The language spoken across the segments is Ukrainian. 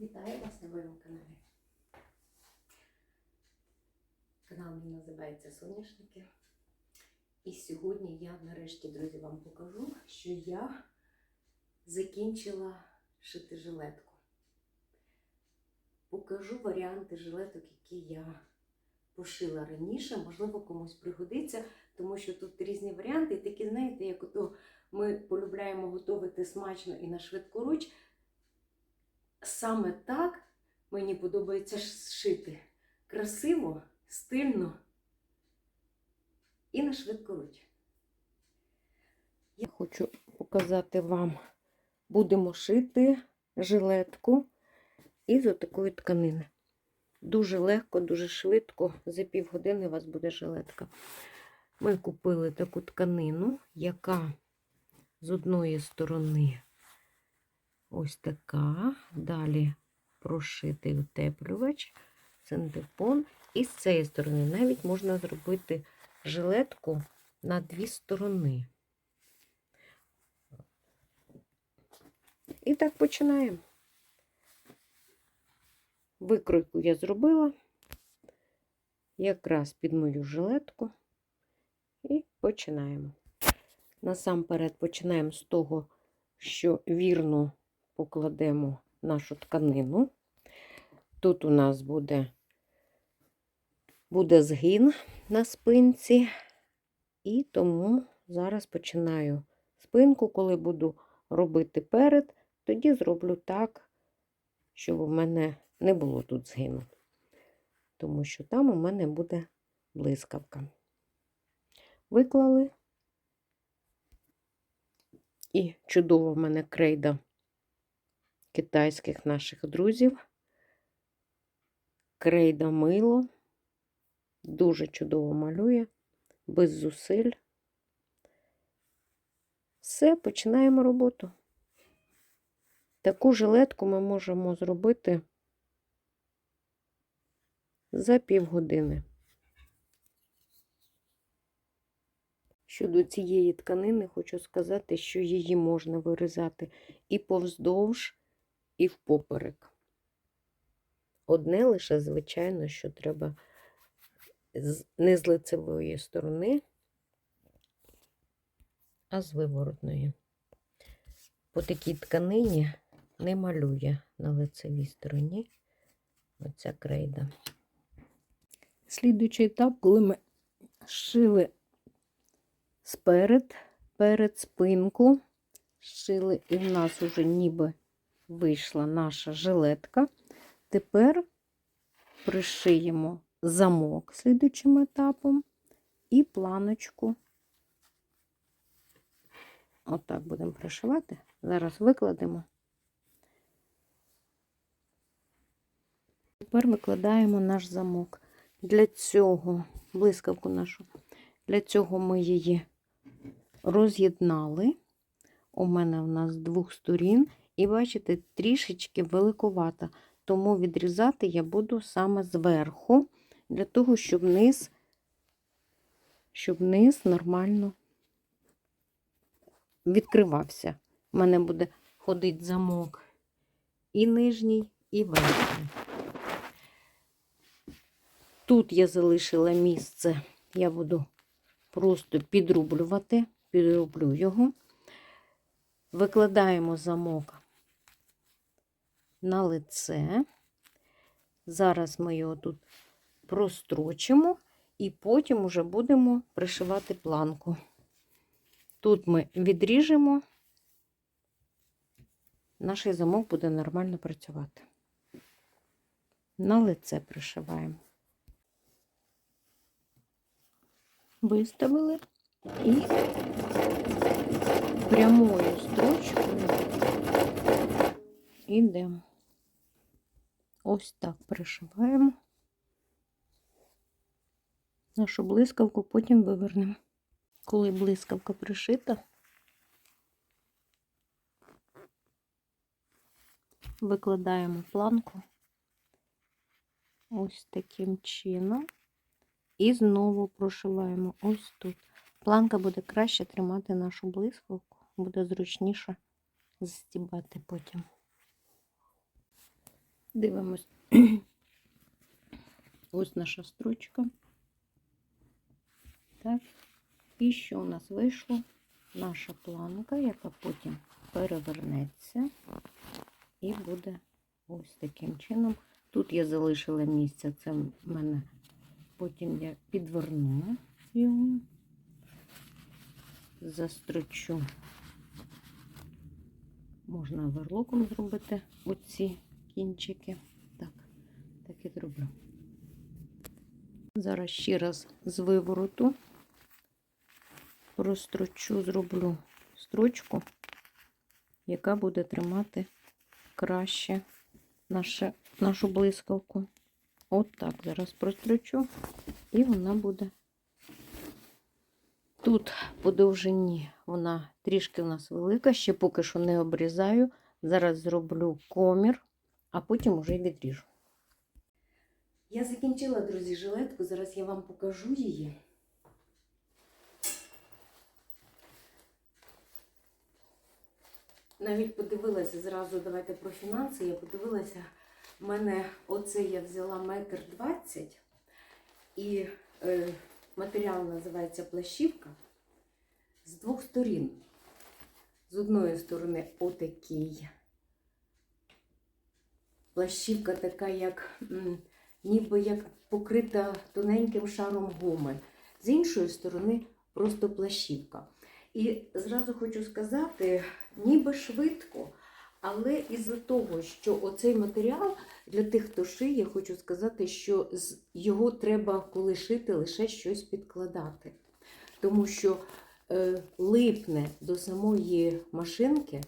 Вітаю вас на моєму каналі. Канал мій називається Соняшники. І сьогодні я нарешті, друзі, вам покажу, що я закінчила шити жилетку. Покажу варіанти жилеток, які я пошила раніше. Можливо, комусь пригодиться, тому що тут різні варіанти. І такі, знаєте, як ото ми полюбляємо готувати смачно і на швидкоруч. Саме так мені подобається шити. Красиво, стильно і на швидкоруч. Я хочу показати вам, будемо шити жилетку із отакої тканини. Дуже легко, дуже швидко, за півгодини у вас буде жилетка. Ми купили таку тканину, яка з одної сторони ось така. Далі прошитий утеплювач, синтепон. І з цієї сторони навіть можна зробити жилетку на дві сторони. І так починаємо. Викройку я зробила якраз під мою жилетку. І починаємо. Насамперед починаємо з того, що вірно покладемо нашу тканину. Тут у нас буде, буде згин на спинці, і тому зараз починаю спинку, коли буду робити перед, тоді зроблю так, щоб у мене не було тут згину, тому що там у мене буде блискавка. Виклали. І чудова в мене крейда китайських наших друзів. Крейда мило. Дуже чудово малює, без зусиль. Все, починаємо роботу. Таку жилетку ми можемо зробити за півгодини. Щодо цієї тканини, хочу сказати, що її можна вирізати і повздовж, і впоперек. Одне лише, звичайно, що треба не з лицевої сторони, а з виворотної. По такій тканині не малює на лицевій стороні оця крейда. Слідуючий етап, коли ми шили сперед, перед спинку, шили, і в нас вже ніби вийшла наша жилетка. Тепер пришиємо замок слідуючим етапом і планочку. Отак будемо пришивати. Зараз викладемо. Тепер викладаємо наш замок. Для цього блискавку нашу, для цього ми її роз'єднали. У мене в нас з двох сторін, і бачите, трішечки великовата, тому відрізати я буду саме зверху, для того, щоб низ, щоб низ нормально відкривався. У мене буде ходити замок і нижній, і верхній. Тут я залишила місце, я буду просто підрублювати, підроблю його, викладаємо замок на лице. Зараз ми його тут прострочимо і потім уже будемо пришивати планку. Тут ми відріжемо, наш замок буде нормально працювати. На лице пришиваємо. Виставили і прямою строчкою йдемо. Ось так пришиваємо. Нашу блискавку потім вивернемо. Коли блискавка пришита, викладаємо планку ось таким чином. І знову прошиваємо ось тут. Планка буде краще тримати нашу блискавку, буде зручніше застібати потім. Дивимось. Ось наша строчка. Так. І що у нас вийшло? Наша планка, яка потім перевернеться і буде ось таким чином. Тут я залишила місце, це в мене потім я підверну його, застрочу. Можна верлоком зробити оці кінчики. Так, так і зроблю. Зараз ще раз з вивороту прострочу, зроблю строчку, яка буде тримати краще наше, нашу блискавку. От так зараз прострочу, і вона буде тут по довжині вона трішки у нас велика, ще поки що не обрізаю. Зараз зроблю комір, а потім уже відріжу. Я закінчила, друзі, жилетку. Зараз я вам покажу її. Навіть подивилася зразу, давайте про фінанси. Я подивилася, в мене оце я взяла метр двадцять, і е, матеріал називається плащівка з двох сторін. З одної сторони отакий. Плащівка така, як ніби як покрита тоненьким шаром гуми. З іншої сторони просто плащівка. І зразу хочу сказати, ніби швидко, але із-за того, що оцей матеріал для тих, хто шиє, хочу сказати, що з його треба, коли шити, лише щось підкладати. Тому що е, липне до самої машинки,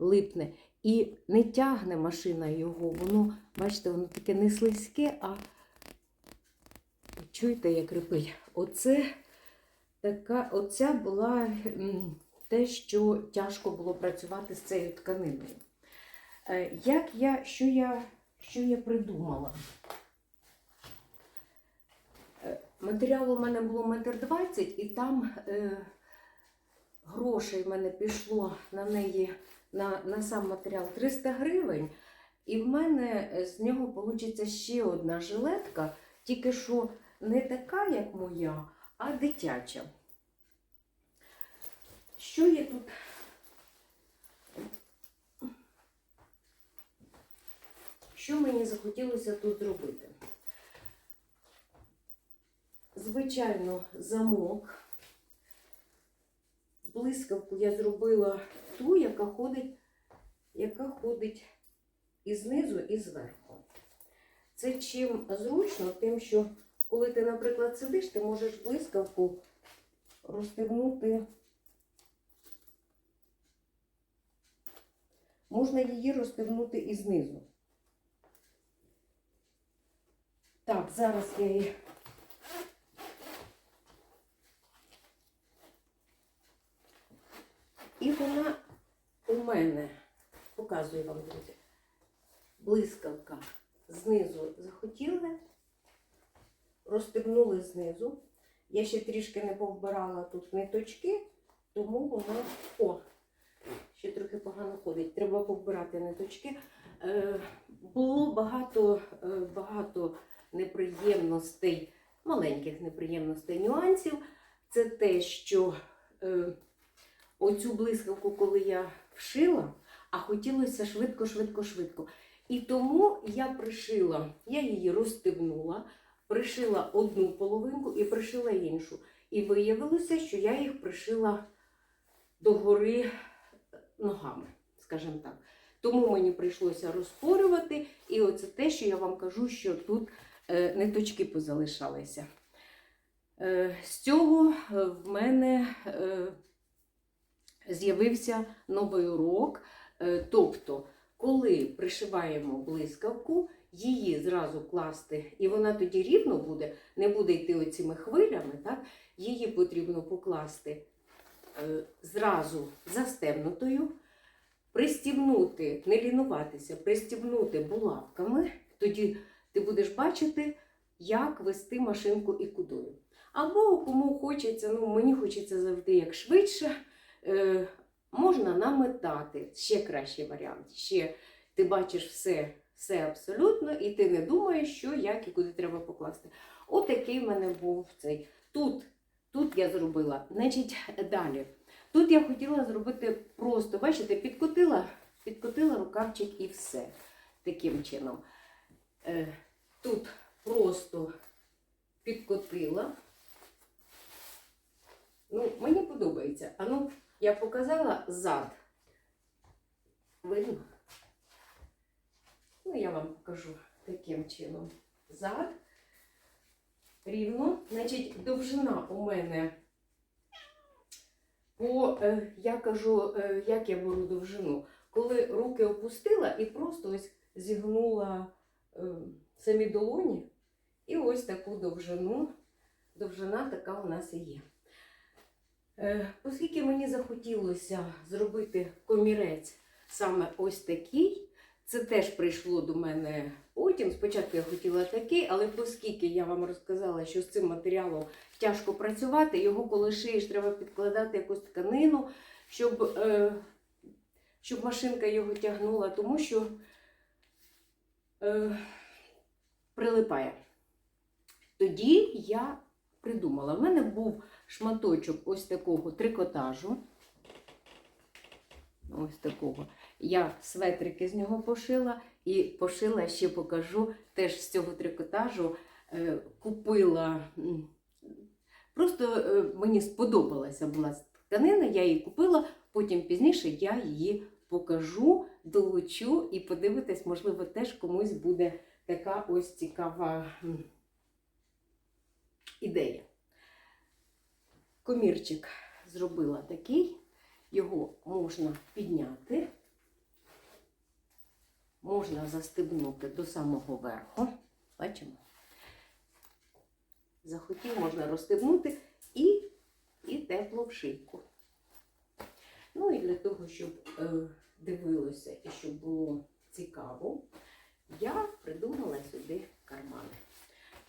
липне і не тягне машина його, воно, бачите, воно таке не слизьке, а чуєте, як рипить? Оце така, оця була те, що тяжко було працювати з цією тканиною. Е, Як я, що я, що я придумала? Е, Матеріалу в мене було метр двадцять, і там е, грошей в мене пішло на неї, на, на сам матеріал 300 гривень. І в мене е, з нього вийде ще одна жилетка, тільки що не така, як моя, а дитяча. Що я тут? Що мені захотілося тут зробити? Звичайно, замок. Блискавку я зробила ту, яка ходить, яка ходить і знизу, і зверху. Це чим зручно, тим, що коли ти, наприклад, сидиш, ти можеш блискавку розтягнути. Можна її розтягнути і знизу. Так, зараз я її. І вона мене, показую вам, друзі, блискавка знизу захотіли, розстебнули знизу. Я ще трішки не повбирала тут ниточки, тому воно, о, ще трохи погано ходить. Треба повбирати ниточки. Е, було багато, е, багато неприємностей, маленьких неприємностей, нюансів. Це те, що е, оцю блискавку, коли я вшила, а хотілося швидко, швидко, швидко. І тому я пришила, я її розстебнула, пришила одну половинку і пришила іншу. І виявилося, що я їх пришила догори ногами, скажімо так. Тому мені прийшлося розпорювати, і оце те, що я вам кажу, що тут е, ниточки позалишалися. Е, з цього е, в мене е, з'явився новий урок. Е, тобто, коли пришиваємо блискавку, її зразу класти, і вона тоді рівно буде, не буде йти оціми хвилями, так? її потрібно покласти е, зразу застебнутою, пристібнути, не лінуватися, пристібнути булавками, тоді ти будеш бачити, як вести машинку і кудою. Або кому хочеться, ну мені хочеться завжди як швидше, можна наметати. Ще кращий варіант. Ще ти бачиш все Все абсолютно, і ти не думаєш, що, як і куди треба покласти. Отакий в мене був цей. Тут, тут я зробила. Значить, далі. Тут я хотіла зробити просто, бачите, підкотила, підкотила рукавчик і все. Таким чином. Е, тут просто підкотила. Ну, мені подобається. А ну, я показала зад. Видно? Ну, я вам покажу таким чином. Зад. Рівно. Значить, довжина у мене. По, е, я кажу, е, як я беру довжину. Коли руки опустила і просто ось зігнула е, самі долоні. І ось таку довжину. Довжина така у нас і є. Е, Оскільки мені захотілося зробити комірець саме ось такий, це теж прийшло до мене потім. Спочатку я хотіла такий, але оскільки я вам розказала, що з цим матеріалом тяжко працювати, його коли шиєш, треба підкладати якусь тканину, щоб, е, щоб машинка його тягнула, тому що е, прилипає. Тоді я придумала. В мене був шматочок ось такого трикотажу. Ось такого. Я светрики з нього пошила і пошила, ще покажу, теж з цього трикотажу е, купила. Просто е, мені сподобалася була тканина, я її купила, потім пізніше я її покажу, долучу і подивитись, можливо, теж комусь буде така ось цікава ідея. Комірчик зробила такий, його можна підняти, можна застебнути до самого верху. Бачимо? Захотів, можна розстебнути і, і тепло в шийку. Ну і для того, щоб е, дивилося і щоб було цікаво, я придумала сюди кармани.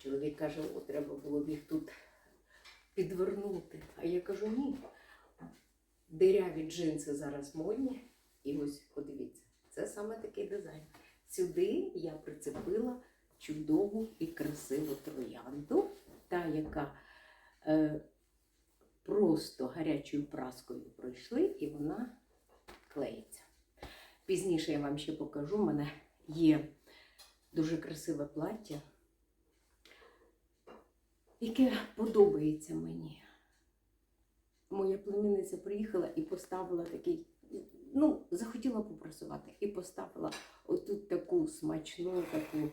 Чоловік каже, о, треба було б їх тут підвернути. А я кажу, ні. Диряві джинси зараз модні. І ось подивіться, це саме такий дизайн. Сюди я прицепила чудову і красиву троянду, та, яка е, просто гарячою праскою пройшли, і вона клеїться. Пізніше я вам ще покажу, у мене є дуже красиве плаття яке подобається мені. Моя племінниця приїхала і поставила такий, ну, захотіла попрацювати і поставила отут таку смачну, таку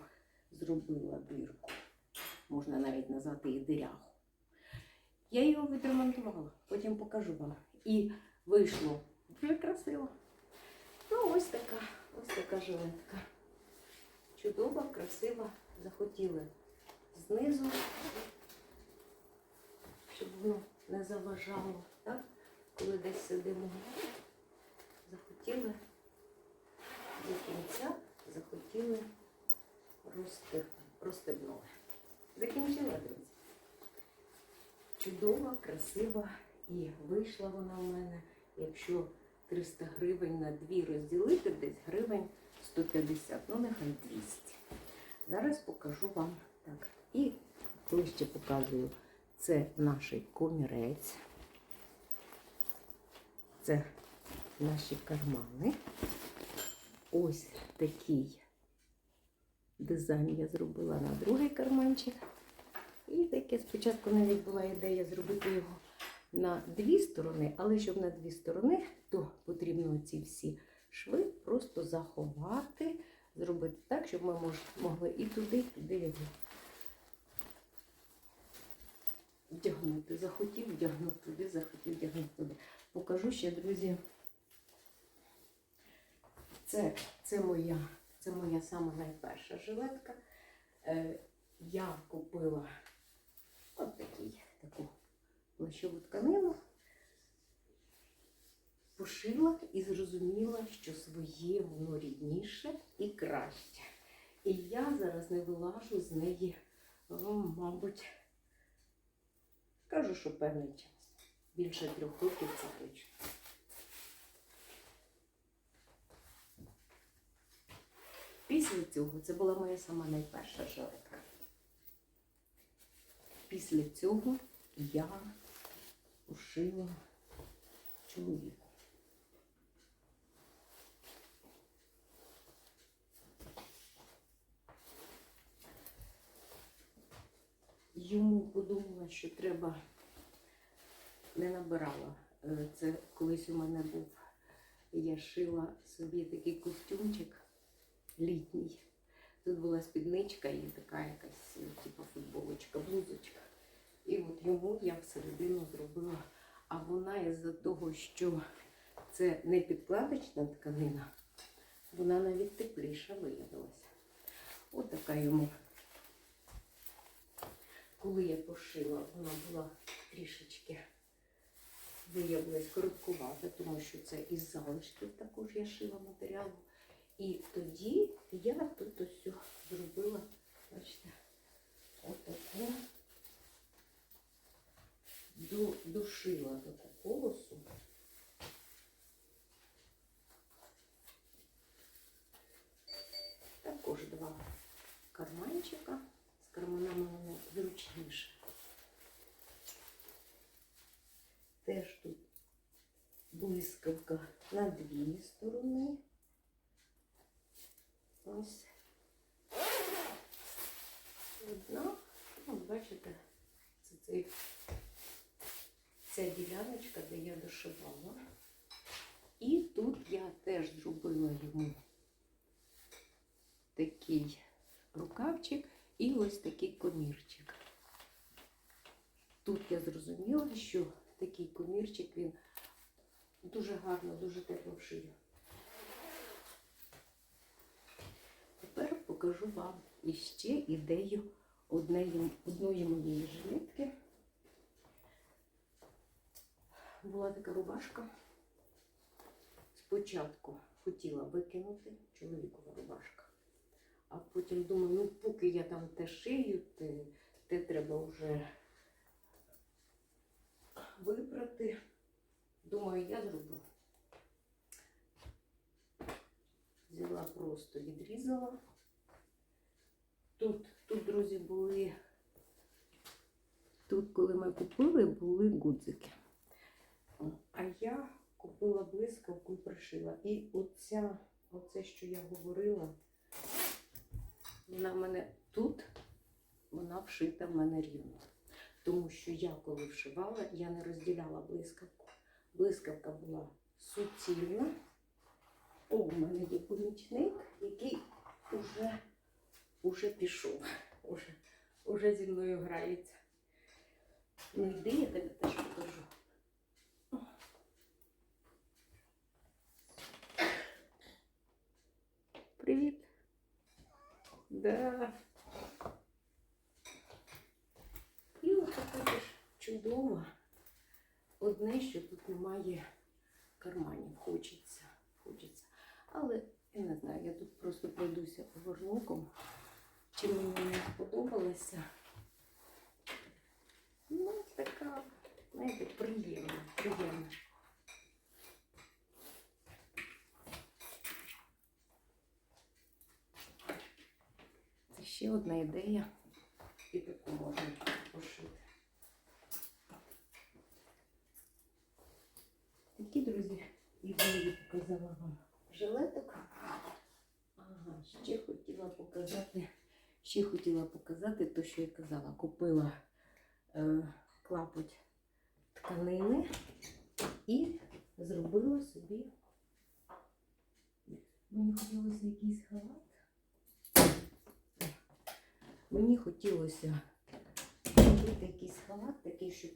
зробила бірку. Можна навіть назвати її дирягу. Я його відремонтувала, потім покажу вам. І вийшло дуже красиво. Ну, ось така, ось така жилетка. Чудова, красива, захотіли знизу щоб воно не заважало, так? коли десь сидимо. Захотіли до кінця, захотіли розстебнули. Закінчила, друзі. Чудова, красива і вийшла вона в мене, якщо 300 гривень на дві розділити, десь гривень 150, ну нехай 200. Зараз покажу вам так. І ближче показую. Це наш комірець. Це наші кармани. Ось такий дизайн я зробила на другий карманчик. І таке спочатку навіть була ідея зробити його на дві сторони, але щоб на дві сторони, то потрібно ці всі шви просто заховати, зробити так, щоб ми могли і туди, і туди його вдягнути. Захотів, вдягнув туди, захотів, вдягнув туди. Покажу ще, друзі. Це, це моя, це моя сама найперша жилетка. Е, я купила от такий, таку плащову тканину, пошила і зрозуміла, що своє воно рідніше і краще. І я зараз не вилажу з неї, мабуть, Кажу, що певний. Більше трьох років це точно. Після цього це була моя сама найперша жилетка. Після цього я ушила чоловіку. Йому подумала, що треба не набирала. Е, Це колись у мене був. Я шила собі такий костюмчик літній. Тут була спідничка і така якась, е, типу футболочка, блузочка. І от йому я всередину зробила. А вона із-за того, що це не підкладочна тканина, вона навіть тепліша виявилася. От така йому. Коли я пошила, вона була трішечки виявилась короткувата, тому що це із залишків також я шила матеріалу. І тоді я тут ось зробила, бачите, отаку до, дошила таку полосу. Також два карманчика. З карманами зручніше. Теж тут блискавка на дві сторони. Ось. Одна. Ну, бачите, це цей, ця діляночка, де я дошивала. І тут я теж зробила йому такий рукавчик і ось такий комірчик. Тут я зрозуміла, що такий комірчик він дуже гарно, дуже тепло вшиє. Тепер покажу вам іще ідею однеї, одної моєї жилетки. Була така рубашка. Спочатку хотіла викинути чоловікова рубашка. А потім думаю, ну поки я там те шию, те, те треба вже вибрати. Думаю, я зроблю. Взяла просто відрізала. Тут, тут, друзі, були, тут, коли ми купили, були гудзики. А я купила блискавку і пришила. І оця, оце, що я говорила, вона в мене тут, вона вшита в мене рівно. Тому що я коли вшивала, я не розділяла блискавку. Блискавка була суцільна. О, у мене є помічник, який уже, уже пішов, уже, уже зі мною грається. Ну йди, я тобі теж покажу. Привіт. Да. І ось також чудово. Одне, що тут немає карманів. Хочеться, хочеться. Але я не знаю, я тут просто пройдуся оверлоком. Чи мені не сподобалося. Ну, така, знаєте, приємна, приємна. Це ще одна ідея. І таку можна пошити. Такі, друзі, ідеї показала вам жилеток. Ага, ще хотіла показати, ще хотіла показати те, що я казала. Купила е, клапоть тканини і зробила собі. Мені хотілося якийсь халат. Мені хотілося зробити якийсь халат, такий, щоб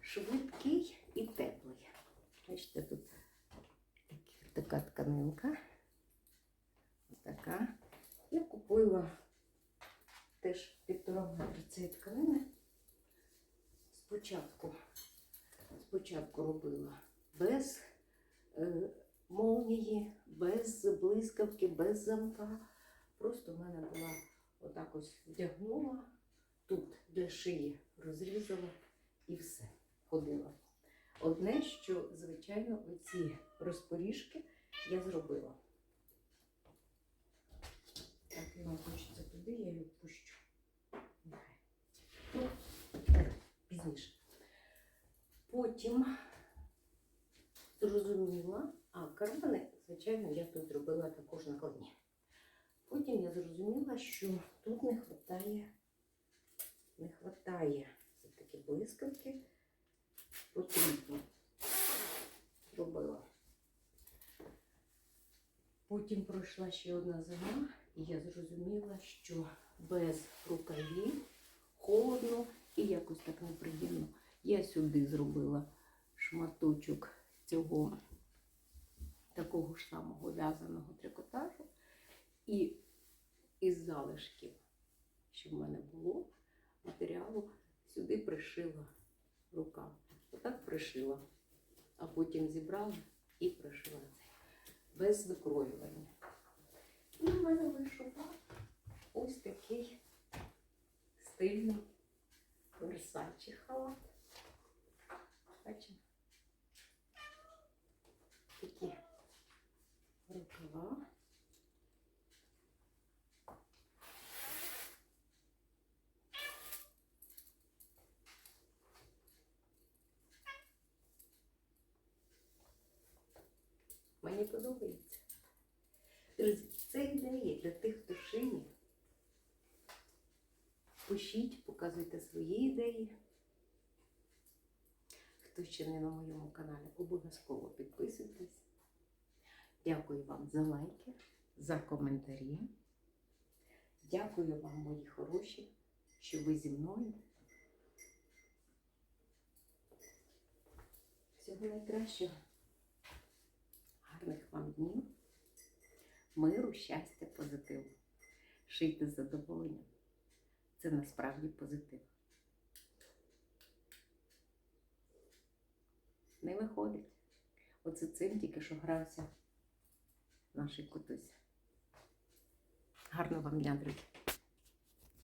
швидкий і теплий. Бачите, тут така тканинка. Така. Я купила теж півтора метра цієї тканини. Спочатку, спочатку робила без е, молнії, без блискавки, без замка. Просто в мене була отак ось вдягнула, тут для шиї розрізала і все, ходила. Одне, що, звичайно, оці розпоріжки я зробила. сюди, я її пущу. Ну, пізніше. Потім зрозуміла, а кармани, звичайно, я тут зробила також накладні. Потім я зрозуміла, що тут не вистачає, не вистачає все-таки блискавки. Потрібно. Зробила. Потім пройшла ще одна зима, і я зрозуміла, що без рукавів холодно і якось так неприємно. Я сюди зробила шматочок цього такого ж самого в'язаного трикотажу. І із залишків, що в мене було, матеріалу, сюди пришила рукав. Отак пришила, а потім зібрала і пришила без викроювання. І в мене вийшов ось такий стильний версачий халат. Бачимо? Такі рукава. Мені подобається. Це ідея для тих, хто шиє. Пишіть, показуйте свої ідеї. Хто ще не на моєму каналі, обов'язково підписуйтесь. Дякую вам за лайки, за коментарі. Дякую вам, мої хороші, що ви зі мною. Всього найкращого. Гарних вам днів, миру, щастя, позитиву. Шийте з задоволенням. Це насправді позитив. Не виходить. Оце цим тільки що грався наш кутусь. Гарного вам дня, друзі!